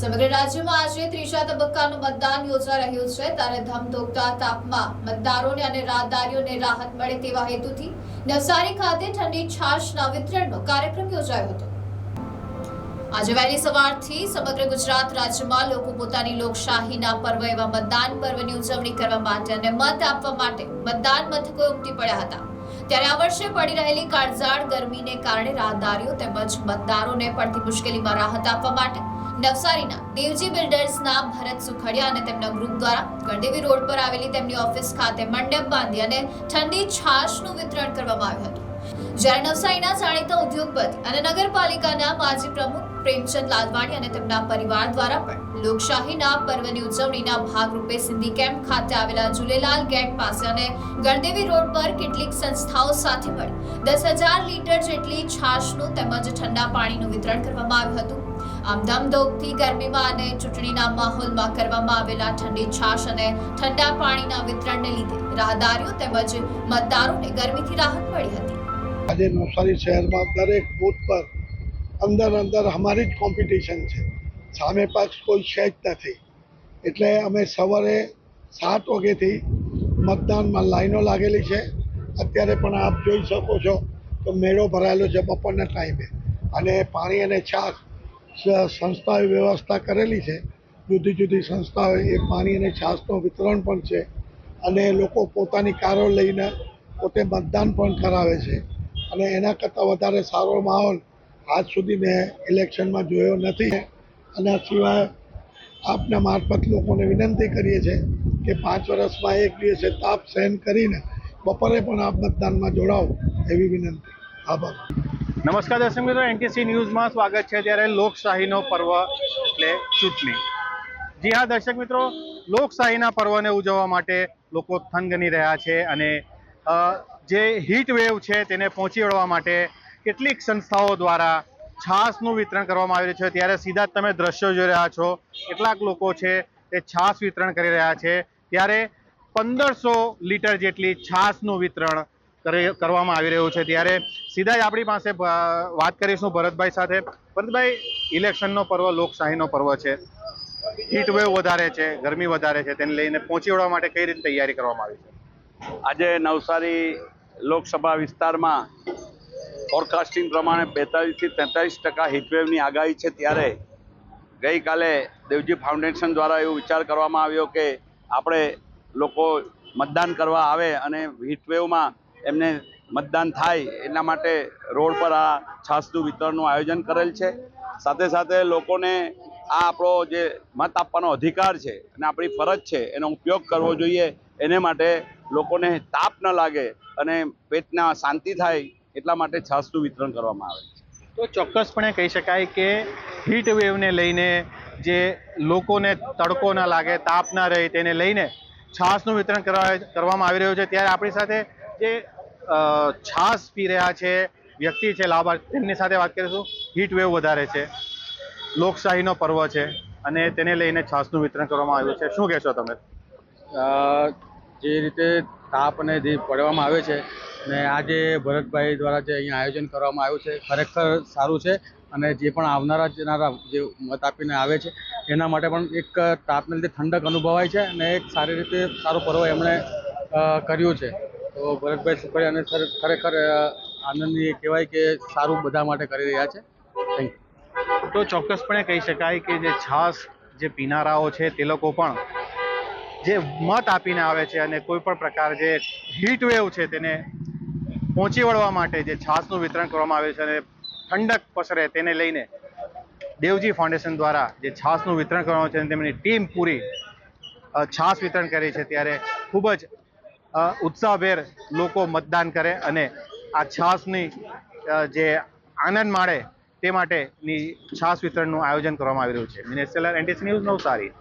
સમગ્ર રાજ્યમાં આજે ત્રીજા તબક્કાનું મતદાન યોજાઈ રહ્યું છે. ત્યારે ધમધોકતા તાપમાં મતદારોને અને રાહદારીઓને રાહત મળે તેવા હેતુથી નવસારી ખાતે ઠંડી છાશના વિતરણનો કાર્યક્રમ યોજાયો હતો. આજે વહેલી સવારથી સમગ્ર ગુજરાત રાજ્યમાં લોકો પોતાની લોકશાહીના પર્વ એવા મતદાન પર્વની ઉજવણી કરવા માટે અને મત આપવા માટે મતદાન મથકોએ ઉમટી પડ્યા હતા. ત્યારે આ વર્ષે પડી રહેલી કાળઝાળ ગરમીને કારણે રાહદારીઓ તેમજ મતદારોને પડતી મુશ્કેલીમાં રાહત આપવા માટે નવસારીના દેવજી બિલ્ડર્સના ભરત સુખડિયા અને તેમના ગ્રુપ દ્વારા ગણદેવી રોડ પર આવેલી તેમની ઓફિસ ખાતે મંડપ બાંધી અને ઠંડી છાશનું વિતરણ કરવામાં આવ્યું હતું. જ્યારે નવસારીના જાણીતા ઉદ્યોગપતિ અને નગરપાલિકાના માજી પ્રમુખ પ્રેમચંદ લાલવાણી અને તેમના પરિવાર દ્વારા પણ લોકશાહીના પર્વની ઉજવણીના ભાગરૂપે સિંધી કેમ્પ ખાતે આવેલા જુલેલાલ ગેટ પાસે અને ગણદેવી રોડ પર કેટલીક સંસ્થાઓ સાથે મળી દસ હજાર લીટર જેટલી છાશનું તેમજ ઠંડા પાણીનું વિતરણ કરવામાં આવ્યું હતું. આમ ધમધોકથી ગરમીમાં અને ચૂંટણીના માહોલમાં કરવામાં આવેલા ઠંડી છાશ અને ઠંડા પાણીના વિતરણને લીધે રાહદારીઓ તેમજ મતદારોને ગરમીથી રાહત મળી હતી. આજે નવસારી શહેરમાં દરેક બૂથ પર અંદર અંદર અમારી જ કોમ્પિટિશન છે. સામે પક્ષ કોઈ છે જ નથી. એટલે અમે સવારે સાત વાગ્યાથી મતદાનમાં લાઈનો લાગેલી છે. અત્યારે પણ આપ જોઈ શકો છો તો મેળો ભરાયેલો છે બપોરના ટાઈમે. અને પાણી અને છાશ સ- સંસ્થાઓએ વ્યવસ્થા કરેલી છે. જુદી જુદી સંસ્થાઓએ એ પાણી અને છાશનું વિતરણ પણ છે. અને લોકો પોતાની કારો લઈને પોતે મતદાન પણ કરાવે છે. અને એના કરતાં વધારે સારો માહોલ આજ સુધી મેં ઇલેક્શનમાં જોયો નથી. અને આ સિવાય આપના મારફત લોકોને વિનંતી કરીએ છીએ કે પાંચ વર્ષમાં એક દિવસે તાપ સહન કરીને બપોરે પણ આપ મતદાનમાં જોડાઓ એવી વિનંતી. આભાર. નમસ્કાર દર્શક મિત્રો એનટીસી ન્યૂઝમાં સ્વાગત છે. ત્યારે લોકશાહીનો પર્વ એટલે ચૂંટણી. જી હા, દર્શક મિત્રો, લોકશાહીના પર્વને ઉજવવા માટે લોકો થનગની રહ્યા છે અને જે હીટ વેવ છે તેને પહોંચી વળવા માટે કેટલીક સંસ્થાઓ દ્વારા છાસનું વિતરણ કરવામાં આવી રહ્યું છે. ત્યારે સીધા તમે દ્રશ્યો જોઈ રહ્યા છો. કેટલાક લોકો છે તે છાસ વિતરણ કરી રહ્યા છે. ત્યારે પંદરસો લીટર જેટલી છાસનું વિતરણ કરી કરવામાં આવી રહ્યું છે. ત્યારે સીધા જ આપણી પાસે વાત કરીશું ભરતભાઈ સાથે. ભરતભાઈ, ઇલેક્શનનો પર્વ, લોકશાહીનો પર્વ છે. હીટ વેવ વધારે છે, ગરમી વધારે છે. તેને લઈને પહોંચી વળવા માટે કઈ રીતે તૈયારી કરવામાં આવી છે? આજે નવસારી લોકસભા વિસ્તારમાં ફોરકાસ્ટિંગ પ્રમાણે બેતાલીસથી તેતાલીસ ટકા હીટવેવની આગાહી છે ત્યારે ગઈકાલે દેવજી ફાઉન્ડેશન દ્વારા એવો વિચાર કરવામાં આવ્યો કે આપણે લોકો મતદાન કરવા આવે અને હીટવેવમાં એમને મતદાન થાય એના માટે રોડ પર આ છાસનું વિતરણનું આયોજન કરેલ છે. સાથે સાથે લોકોને આ આપણો જે મત આપવાનો અધિકાર છે અને આપણી ફરજ છે એનો ઉપયોગ કરવો જોઈએ. એને માટે લોકોને તાપ ન લાગે અને પેટના શાંતિ થાય એટલા માટે છાસનું વિતરણ કરવામાં આવે છે. તો ચોક્કસપણે કહી શકાય કે હીટ વેવને લઈને જે લોકોને તડકો ના લાગે તાપ ના રહે તેને લઈને છાસનું વિતરણ કરવા કરવામાં આવી રહ્યું છે. ત્યારે આપણી સાથે જે છાસ પી રહ્યા છે વ્યક્તિ છે લાભાર્થી તેમની સાથે વાત કરીશું. હીટ વેવ વધારે છે લોકશાહીનો પર્વ છે અને તેને લઈને છાસનું વિતરણ કરવામાં આવ્યું છે. શું કહેશો તમે? જે રીતે તાપ અને જે પડવામાં આવે છે ને આજે ભરતભાઈ દ્વારા જે અહીંયા આયોજન કરવામાં આવ્યું છે, ખરેખર સારું છે અને જે પણ આવનારા જનારા જે મત આપીને આવે છે, એના માટે પણ એક તાપને લીધે ઠંડક અનુભવાય છે અને એક સારી રીતે સારું પર્વ એમણે કર્યું છે. તો ભરતભાઈ સુખડિયાને અને ખરેખર આનંદની કહેવાય કે સારું બધા માટે કરી રહ્યા છે. થેન્ક યુ તો ચોક્કસપણે કહી શકાય કે જે છાસ જે પીનારાઓ છે તે લોકો પણ જે મત આપીને આવે છે અને કોઈ પણ પ્રકાર જે હીટ વેવ છે તેને પહોંચી વળવા માટે જે છાસનું વિતરણ કરવામાં આવે છે અને ઠંડક પસરે તેને લઈને દેવજી ફાઉન્ડેશન દ્વારા જે છાસનું વિતરણ કરવામાં છે તેમની ટીમ પૂરી છાશ વિતરણ કરી છે ત્યારે ખૂબ જ ઉત્સાહભેર લોકો મતદાન કરે અને આ છાસની જે આનંદ માણે તે માટેની છાસ વિતરણનું આયોજન કરવામાં આવી રહ્યું છે. મિનેસ્ટેલર એનટીસી ન્યૂઝ નવસારી.